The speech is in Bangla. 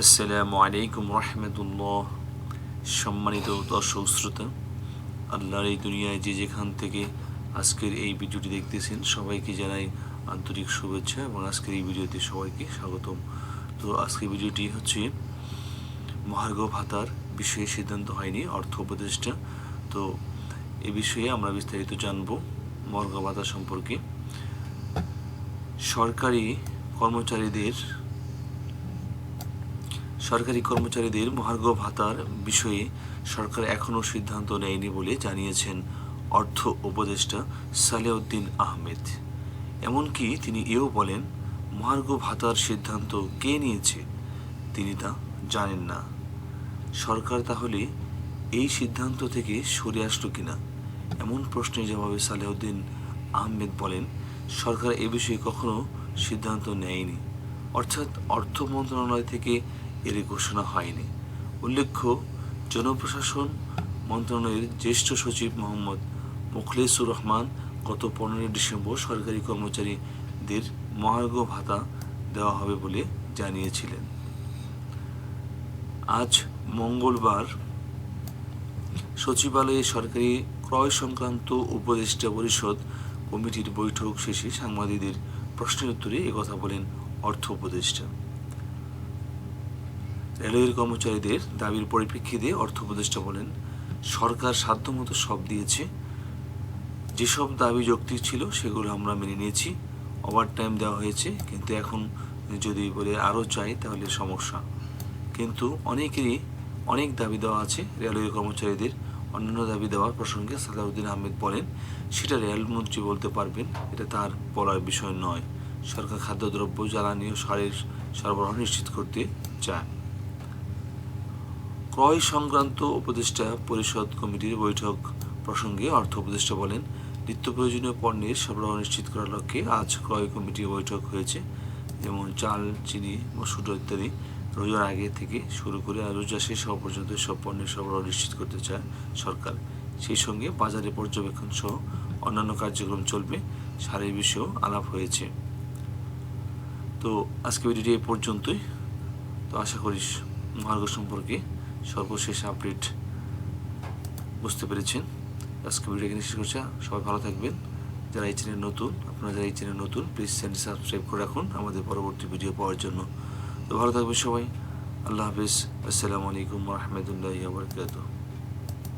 আসসালামু আলাইকুম রহমতুল্লাহ। সম্মানিত দর্শক শ্রোতা, আল্লাহর এই দুনিয়ায় যে যেখান থেকে আজকের এই ভিডিওটি দেখতেছেন, সবাইকে জানাই আন্তরিক শুভেচ্ছা এবং আজকের এই ভিডিওতে সবাইকে স্বাগতম। তো আজকের ভিডিওটি হচ্ছে মহার্ঘ ভাতার বিষয়ে সিদ্ধান্ত হয়নি, অর্থ উপদেষ্টা। তো এ বিষয়ে আমরা বিস্তারিত জানব মহার্ঘ ভাতা সম্পর্কে। সরকারি কর্মচারীদের সরকারি কর্মচারীদের মহার্ঘ ভাতার বিষয়ে সরকার এখনও সিদ্ধান্ত নেয়নি বলে জানিয়েছেন অর্থ উপদেষ্টা সালেউদ্দিন আহমেদ। এমনকি তিনি এও বলেন মহার্ঘ ভাতার সিদ্ধান্ত কে নিয়েছে তিনি তা জানেন না। সরকার তাহলে এই সিদ্ধান্ত থেকে সরে আসলো কিনা? এমন প্রশ্নের জবাবে সালেউদ্দিন আহমেদ বলেন, সরকার এ বিষয়ে কখনো সিদ্ধান্ত নেয়নি। অর্থাৎ অর্থ মন্ত্রণালয় থেকে এর ঘোষণা হয়নি। উল্লেখ্য, জনপ্রশাসন মন্ত্রণালয়ের জ্যেষ্ঠ সচিব মোহাম্মদ মুখলেসুর রহমান গত পনেরোই ডিসেম্বর সরকারি কর্মচারীদের মহার্ঘ ভাতা দেওয়া হবে বলে জানিয়েছিলেন। আজ মঙ্গলবার সচিবালয়ে সরকারি ক্রয় সংক্রান্ত উপদেষ্টা পরিষদ কমিটির বৈঠক শেষে সাংবাদিকদের প্রশ্নের উত্তরে একথা বলেন অর্থ উপদেষ্টা। রেলওয়ের কর্মচারীদের দাবির পরিপ্রেক্ষিতে অর্থ উপদেষ্টা বলেন, সরকার সাধ্যমতো সব দিয়েছে। যেসব দাবি যৌক্তিক ছিল সেগুলো আমরা মেনে নিয়েছি। ওভার টাইম দেওয়া হয়েছে, কিন্তু এখন যদি বলে আরও চাই তাহলে সমস্যা। কিন্তু অনেকেরই অনেক দাবি দেওয়া আছে রেলওয়ে কর্মচারীদের অন্যান্য দাবি দেওয়ার প্রসঙ্গে সালাউদ্দিন আহমেদ বলেন, সেটা রেলমন্ত্রী বলতে পারবেন, এটা তার বলার বিষয় নয়। সরকার খাদ্যদ্রব্য, জ্বালানি ও সারের সরবরাহ নিশ্চিত করতে চায়। ক্রয় সংক্রান্ত উপদেষ্টা পরিষদ কমিটির বৈঠক প্রসঙ্গে অর্থ উপদেষ্টা বলেন, নিত্য প্রয়োজনীয় পণ্যের সরবরাহ নিশ্চিত করার লক্ষ্যে আজ ক্রয় কমিটির বৈঠক হয়েছে। যেমন চাল, চিনি, মসুর ইত্যাদি রোজার আগে থেকে শুরু করে রোজা শেষ হওয়া পর্যন্ত সব পণ্যের সরবরাহ নিশ্চিত করতে চায় সরকার। সেই সঙ্গে বাজারে পর্যবেক্ষণ সহ অন্যান্য কার্যক্রম চলবে, সারের বিষয়েও আলাপ হয়েছে। তো আজকে ভিডিওটি এই পর্যন্তই। তো আশা করিস মার্গ সম্পর্কে সর্বশেষ আপডেট বুঝতে পেরেছেন। আজকে ভিডিও এখানে শেষ করছি। সবাই ভালো থাকবেন। যারা এই চ্যানেল নতুন, আপনারা যারা এই চ্যানেল নতুন প্লিজ চ্যানেল সাবস্ক্রাইব করে রাখুন আমাদের পরবর্তী ভিডিও পাওয়ার জন্য। তো ভালো থাকবেন সবাই। আল্লাহ হাফিজ। আসসালামু আলাইকুম রহমতুল্লাহ বরকাতুহ।